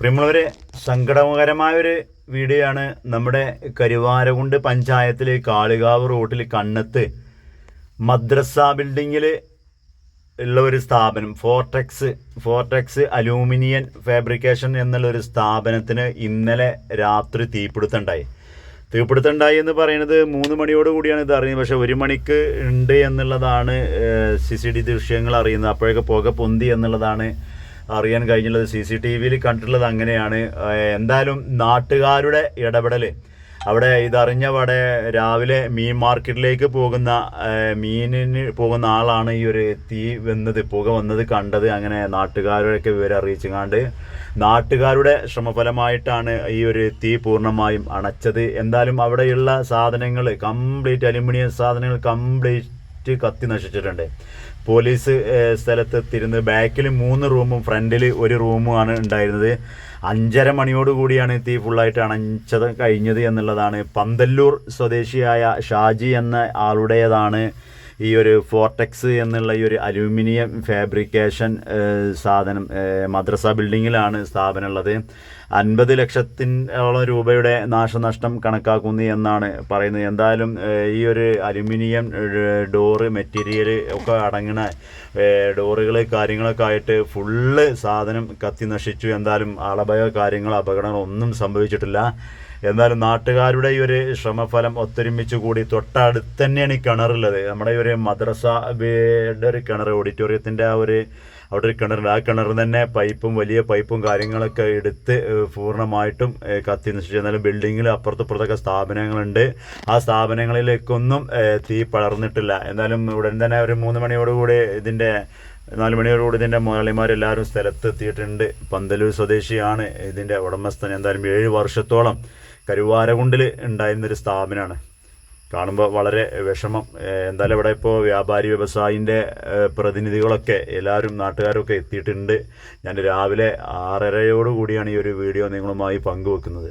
പ്രിയമുള്ളവരെ സങ്കടകരമായൊരു വീഡിയോ ആണ് നമ്മുടെ കരുവാരകുണ്ട് പഞ്ചായത്തിലെ കാളികാവ് റോട്ടിൽ കണ്ണത്ത് മദ്രസ ബിൽഡിങ്ങിൽ ഉള്ള ഒരു സ്ഥാപനം ഫോർടെക്സ് ഫോർടെക്സ് അലൂമിനിയം ഫാബ്രിക്കേഷൻ എന്നുള്ള ഒരു സ്ഥാപനത്തിന് ഇന്നലെ രാത്രി തീപിടുത്തമുണ്ടായി. തീപിടുത്തമുണ്ടായി എന്ന് പറയുന്നത് മൂന്ന് മണിയോട് കൂടിയാണ് ഇത് അറിയുന്നത്. പക്ഷേ ഒരു മണിക്ക് ഉണ്ട് എന്നുള്ളതാണ് സി സി ടി ദൃശ്യങ്ങൾ അറിയുന്നത്. അപ്പോഴൊക്കെ പുക പൊന്തി എന്നുള്ളതാണ് അറിയാൻ കഴിഞ്ഞുള്ളത് സി സി ടി വിയിൽ കണ്ടിട്ടുള്ളത് അങ്ങനെയാണ്. എന്തായാലും നാട്ടുകാരുടെ ഇടപെടൽ അവിടെ ഇതറിഞ്ഞ അവിടെ രാവിലെ മീൻ മാർക്കറ്റിലേക്ക് പോകുന്ന മീനിന് പോകുന്ന ആളാണ് ഈ ഒരു തീ വന്നത് പുക വന്നത് കണ്ടത്. അങ്ങനെ നാട്ടുകാരൊക്കെ വിവരം അറിയിച്ചുങ്ങാണ്ട് നാട്ടുകാരുടെ ശ്രമഫലമായിട്ടാണ് ഈ ഒരു തീ പൂർണമായും അണച്ചത്. എന്തായാലും അവിടെയുള്ള സാധനങ്ങൾ കംപ്ലീറ്റ് അലുമിനിയം സാധനങ്ങൾ കംപ്ലീറ്റ് കത്തി നശിച്ചിട്ടുണ്ട്. പോലീസ് സ്ഥലത്ത് സ്ഥലത്തെത്തിരുന്ന് ബാക്കിൽ മൂന്ന് റൂമും ഫ്രണ്ടിൽ ഒരു റൂമുമാണ് ഉണ്ടായിരുന്നത്. അഞ്ചര മണിയോട് കൂടിയാണ് തീ ഫുള്ളായിട്ട് അണച്ചത് കഴിഞ്ഞത് എന്നുള്ളതാണ്. പന്തല്ലൂർ സ്വദേശിയായ ഷാജി എന്ന ആളുടേതാണ് ഈ ഒരു ഫോർടെക്സ് എന്നുള്ള ഈ ഒരു അലൂമിനിയം ഫാബ്രിക്കേഷൻ സാധനം മദ്രസ ബിൽഡിങ്ങിലാണ് സ്ഥാപനം ഉള്ളത് അൻപത് ലക്ഷത്തിനോളം രൂപയുടെ നാശനഷ്ടം കണക്കാക്കുന്നു എന്നാണ് പറയുന്നത്. എന്തായാലും ഈ ഒരു അലുമിനിയം ഡോറ് മെറ്റീരിയൽ ഒക്കെ അടങ്ങുന്ന ഡോറുകൾ കാര്യങ്ങളൊക്കെ ആയിട്ട് ഫുള്ള് സാധനം കത്തി നശിച്ചു എന്തായാലും അളഭയ കാര്യങ്ങൾ അപകടങ്ങളൊന്നും സംഭവിച്ചിട്ടില്ല. എന്നാലും നാട്ടുകാരുടെ ഈ ഒരു ശ്രമഫലം ഒത്തൊരുമിച്ച് കൂടി തൊട്ടടുത്ത് തന്നെയാണ് ഈ കിണറുള്ളത്. നമ്മുടെ ഈ ഒരു മദ്രസ ഒരു കിണർ ഓഡിറ്റോറിയത്തിന്റെ ആ ഒരു അവിടെ ഒരു കിണറുണ്ട്. ആ കിണറിൽ തന്നെ പൈപ്പും വലിയ പൈപ്പും കാര്യങ്ങളൊക്കെ എടുത്ത് പൂർണമായിട്ടും കത്തി നശിച്ചു. എന്നാലും ബിൽഡിങ്ങിൽ അപ്പുറത്തപ്പുറത്തൊക്കെ സ്ഥാപനങ്ങളുണ്ട്. ആ സ്ഥാപനങ്ങളിലേക്കൊന്നും തീ പടർന്നിട്ടില്ല. എന്നാലും ഉടൻ തന്നെ ഒരു മൂന്ന് മണിയോടുകൂടി ഇതിന്റെ നാല് മണിയോടുകൂടി ഇതിന്റെ മുതലാളിമാരെല്ലാവരും സ്ഥലത്ത് എത്തിയിട്ടുണ്ട് പന്തലൂർ സ്വദേശിയാണ് ഇതിന്റെ ഉടമസ്ഥൻ. എന്തായാലും ഏഴ് വർഷത്തോളം കരുവാരകുണ്ടിൽ ഉണ്ടായിരുന്നൊരു സ്ഥാപനമാണ് കാണുമ്പോൾ വളരെ വിഷമം. എന്തായാലും ഇവിടെ ഇപ്പോൾ വ്യാപാരി വ്യവസായിന്റെ പ്രതിനിധികളൊക്കെ എല്ലാവരും നാട്ടുകാരൊക്കെ എത്തിയിട്ടുണ്ട്. ഞാൻ രാവിലെ ആറരയോടു കൂടിയാണ് ഈ ഒരു വീഡിയോ നിങ്ങളുമായി പങ്കുവെക്കുന്നത്.